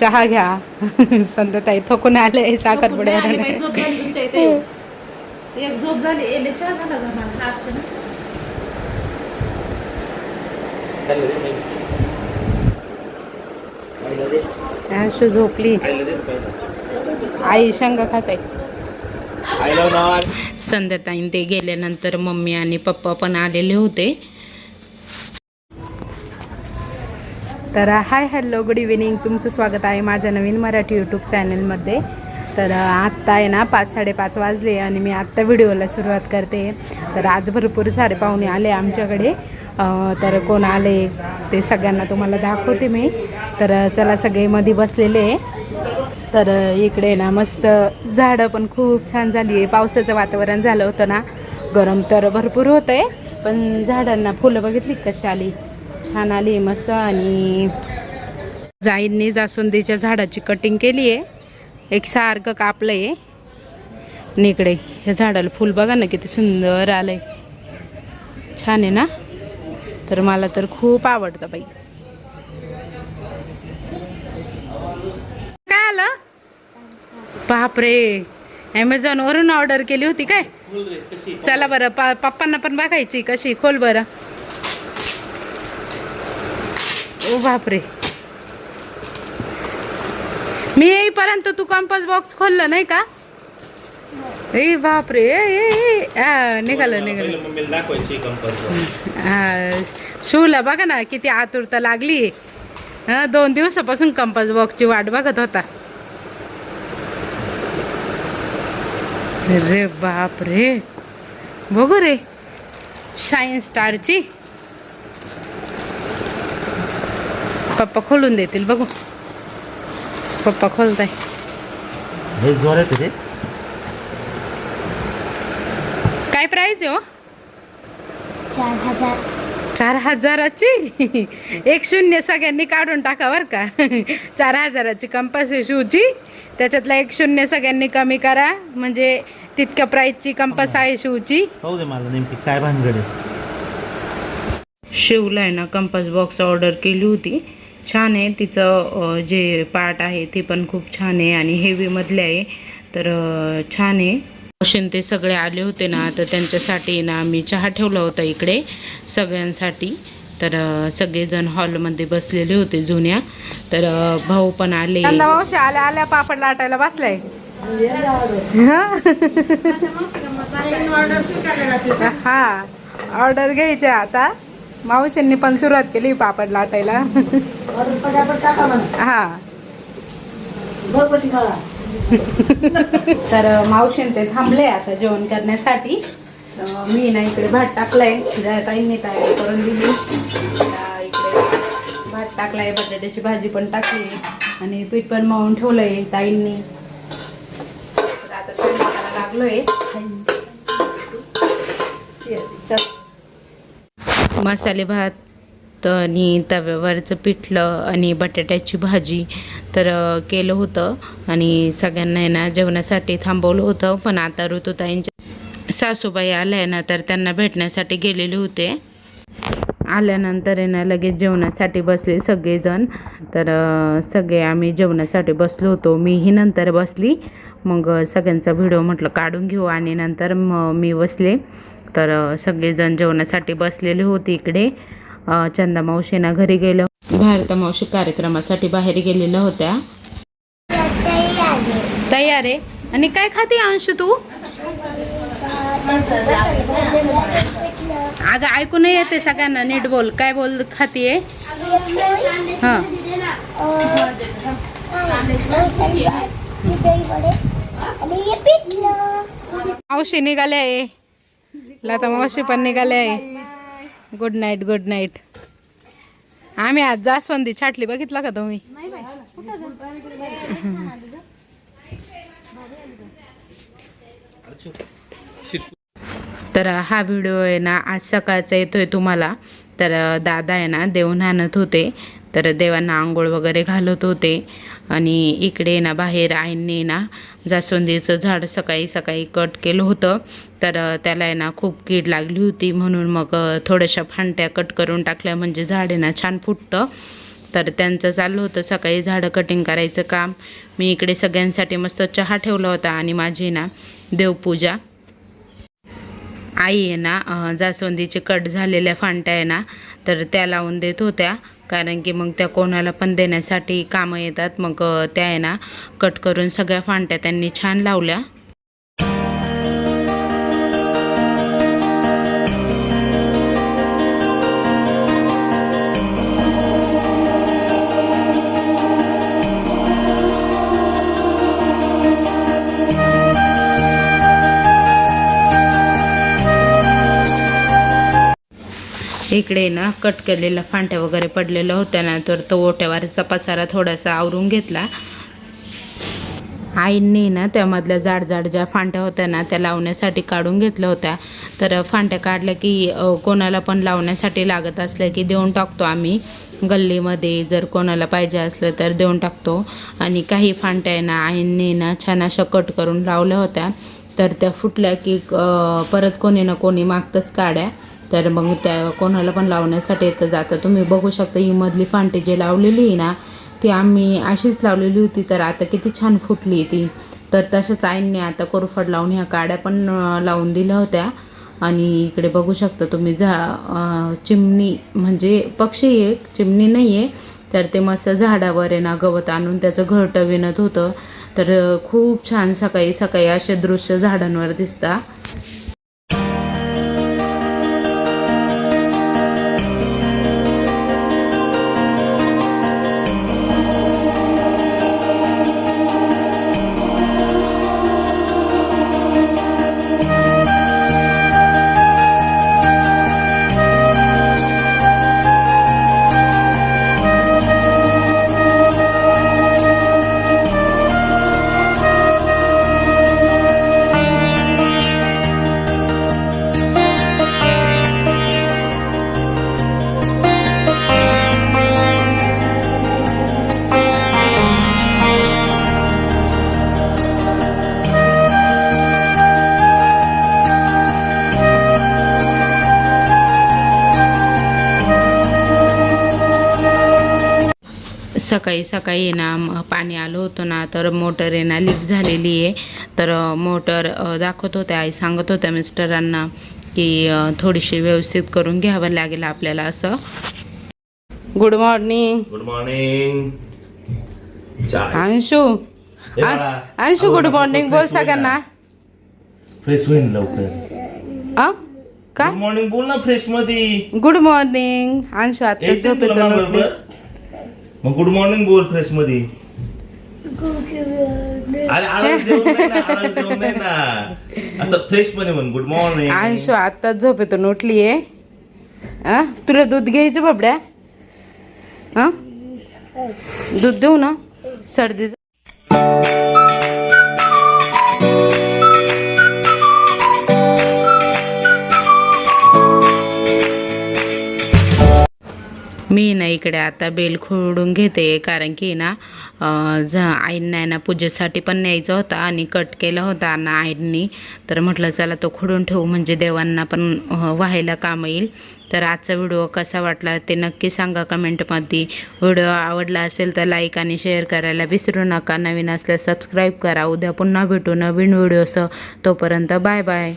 चहा घ्या. संध्याताई थकून आले आली बाई, झोप झाली तुमच्या इथे. एक झोप झाली एले चहा झाला का मला हा अर्चना. अंशू झोपली. आई शेंगा खात. आहे संध्याताईन ते गेल्यानंतर मम्मी आणि पप्पा पण आलेले होते. तर हाय हॅलो गुड इव्हिनिंग तुमचं स्वागत आहे माझ्या नवीन मराठी यूट्यूब चॅनलमध्ये तर आत्ता आहे ना पाच साडेपाच वाजले आणि मी आत्ता व्हिडिओला सुरुवात करते. तर आज भरपूर सारे पाहुणे आले आमच्याकडे. तर कोण आले ते सगळ्यांना तुम्हाला दाखवते मी. तर चला सगळे मध्ये बसलेले तर इकडे ना मस्त झाडं पण खूप छान झाली आहे. पावसाचं वातावरण झालं होतं ना. गरम तर भरपूर होतं आहे पण झाडांना फुलं बघितली कशी आली? छान आली मस्त आणि जाईंनी जास्वंदीच्या झाडाची कटिंग केली आहे एक सारखं कापलं आहे इकडे ह्या झाडाला फुल बघा ना किती सुंदर आलं आहे छान आहे ना? तर मला तर खूप आवडतं बाई. काय आलं? बापरे. ॲमेझॉनवरून ऑर्डर केली होती काय? चला बरं पा पप्पांना पण बघायची कशी? खोल बरं. ओ बापरे. मी येईपर्यंत तू कंपास बॉक्स खोललं नाही का? ए बापरे निघालं निघालं. हा, शिवला बघा ना किती आतुरता लागली. हा, दोन दिवसापासून कंपास बॉक्सची वाट बघत होता. रे बाप रे बघू रे. शाईन स्टारची पप्पा खोलून देतील बघू. पप्पा खोलताय. हे जोरात आहे काय प्राइस आहे हो? चार हजार. चार हजाराची? एक शून्य सगळ्यांनी काढून टाका बरं का. चार हजाराची कंपास आहे शूची. त्याच्यातला एक शून्य सगळ्यांनी कमी करा. म्हणजे तितक्या प्राईसची कंपास आहे शूची. पाहू दे मला नेमकी काय भानगड आहे. शिवला आहे ना कंपास बॉक्स ऑर्डर केली होती. छान आहे. तिचं जे पार्ट आहे ते पण खूप छान आहे आणि हेवीमधले आहे. तर छान आहे. रोशन ते सगळे आले होते ना तर त्यांच्यासाठी ना आम्ही चहा ठेवला होता इकडे सगळ्यांसाठी. तर सगळेजण हॉलमध्ये बसलेले होते जुन्या. तर भाऊ पण आले. मावशी आल्या आल्या पापड लाटायला बसलाय. हा ऑर्डर घ्यायच्या आता. मावशींनी पण सुरुवात केली पापड लाटायला. हा. तर मावशीन ते थांबले आता जेवण करण्यासाठी. मी ना इकडे भात टाकलाय. जयाताईंनी तयारी करून दिली. इकडे भात टाकलाय बटाट्याची भाजी पण टाकली आणि पीठ पण मळून ठेवलंय ताईंनी. आता स्वयंपाकाला लागलोय. मसाले भात आणि तव्यावरचं पिठलं आणि बटाट्याची भाजी तर केलं होतं. आणि सगळ्यांना आहे ना जेवणासाठी थांबवलं होतं. पण आता ऋतुताईंच्या सासूबाई आल्या ना तर त्यांना भेटण्यासाठी गेलेले होते. आल्यानंतर आहे ना लगेच जेवणासाठी बसले सगळेजण. तर सगळे आम्ही जेवणासाठी बसलो होतो. मीही नंतर बसली. मग सगळ्यांचा व्हिडिओ म्हटलं काढून घेऊ आणि नंतर मग मी बसले. तर सगळेजण जेवणासाठी बसलेले होते इकडे. चंदा मावशीना घरी गेलं. भारता मावशी कार्यक्रमासाठी बाहेर गेलेल्या होत्या. तयार आहे. आणि काय खाते अंशू तू? अगं ऐकू नाही येते सगळ्यांना नीट बोल. काय बोल खातीये हां. मावशी निघाले आहे. लता मावशी पण निघाले आहे गुड नाईट गुड नाईट आम्ही आज जास्वंदी छाटली बघितला का तुम्ही? तर हा व्हिडिओ आहे ना आज सकाळचा येतोय तुम्हाला. तर दादा आहे ना देऊन आणत होते. तर देवांना आंघोळ वगैरे घालत होते. आणि इकडे ना बाहेर आईंनी ना जास्वंदीचं झाड सकाळी सकाळी कट केलं होतं. तर त्याला आहे ना खूप कीड लागली होती. म्हणून मग थोड्याशा फांट्या कट करून टाकल्या. म्हणजे झाड आहे ना छान फुटतं. तर त्यांचं चाललं होतं सकाळी झाडं कटिंग करायचं काम. मी इकडे सगळ्यांसाठी मस्त चहा ठेवला होता. आणि माझी ना देवपूजा. आई आहे ना जास्वंदीचे कट झालेल्या फांट्या आहे ना तर त्या लावून देत होत्या. कारण की मग त्या कोणाला पण देण्यासाठी कामं येतात. मग त्या आहे ना कट करून सगळ्या फांट्या त्यांनी छान लावल्या. इकडे ना कट केलेल्या फांट्या वगैरे पडलेल्या होत्या ना तर तो ओट्यावरचा पसारा थोडासा आवरून घेतला. आईंनी ना त्यामधल्या जाड जाड ज्या फांट्या होत्या ना त्या लावण्यासाठी काढून घेतल्या होत्या. तर फांट्या काढल्या की कोणाला पण लावण्यासाठी लागत असल्या की देऊन टाकतो आम्ही. गल्लीमध्ये जर कोणाला पाहिजे असलं तर देऊन टाकतो. आणि काही फांट्या आहे ना आईंनी ना छान अशा कट करून लावल्या होत्या. तर त्या फुटल्या की परत कोणी ना कोणी मागतंच काड्या तर मग त्या कोणाला पण लावण्यासाठी येतं जातं तुम्ही. बघू शकता ही मधली फांटी जे लावलेली आहे ना ती आम्ही अशीच लावलेली होती तर आता किती छान फुटली ती. तर तशाच आईंनी आता कोरफड लावून ह्या काड्या पण लावून दिल्या होत्या. आणि इकडे बघू शकता तुम्ही झा चिमणी म्हणजे पक्षी एक चिमणी नाही आहे. तर ते मस्त झाडावर आहे ना गवत आणून त्याचं घरटं विणत होतं. तर खूप छान सकाळी सकाळी असे दृश्य झाडांवर दिसतात सकाळी सकाळी ना म- पाणी आलं होतं ना तर मोटर आहे ना लीक झालेली आहे. तर मोटर दाखवत होत्या आई सांगत होत्या मिस्टरांना की थोडीशी व्यवस्थित करून घ्यावं लागेल आपल्याला असं. Good morning good morning Anshu. Anshu good morning बोल सगळ्यांना. ना. फ्रेश होईल लवकर. काय गुड मॉर्निंग बोल ना फ्रेशमध्ये गुड मॉर्निंग अंशू आता झोपेतून मग गुड मॉर्निंग बोल फ्रेशमध्ये अरे आळस देऊ नाही ना आळस देऊ नाही ना असं फ्रेशमध्ये म्हण गुड मॉर्निंग आयुष्य आत्ताच झोपेतून उठली आहे तुला दूध घ्यायचं बाबड्या? हा दूध देऊ ना? सर्दी इकडे आता बेल खोडून घेते कारण की ना झा आईंना ना पूजेसाठी पण न्यायचा होता आणि कट केला होता ना आईंनी. तर म्हटलं चला तो खोडून ठेवू म्हणजे देवांना पण व्हायला काम येईल. तर आजचा व्हिडिओ कसा वाटला ते नक्की सांगा कमेंटमध्ये. व्हिडिओ आवडला असेल तर लाईक आणि शेअर करायला विसरू नका. नवीन असल्यास सबस्क्राईब करा. उद्या पुन्हा भेटू नवीन व्हिडिओसह तोपर्यंत बाय बाय.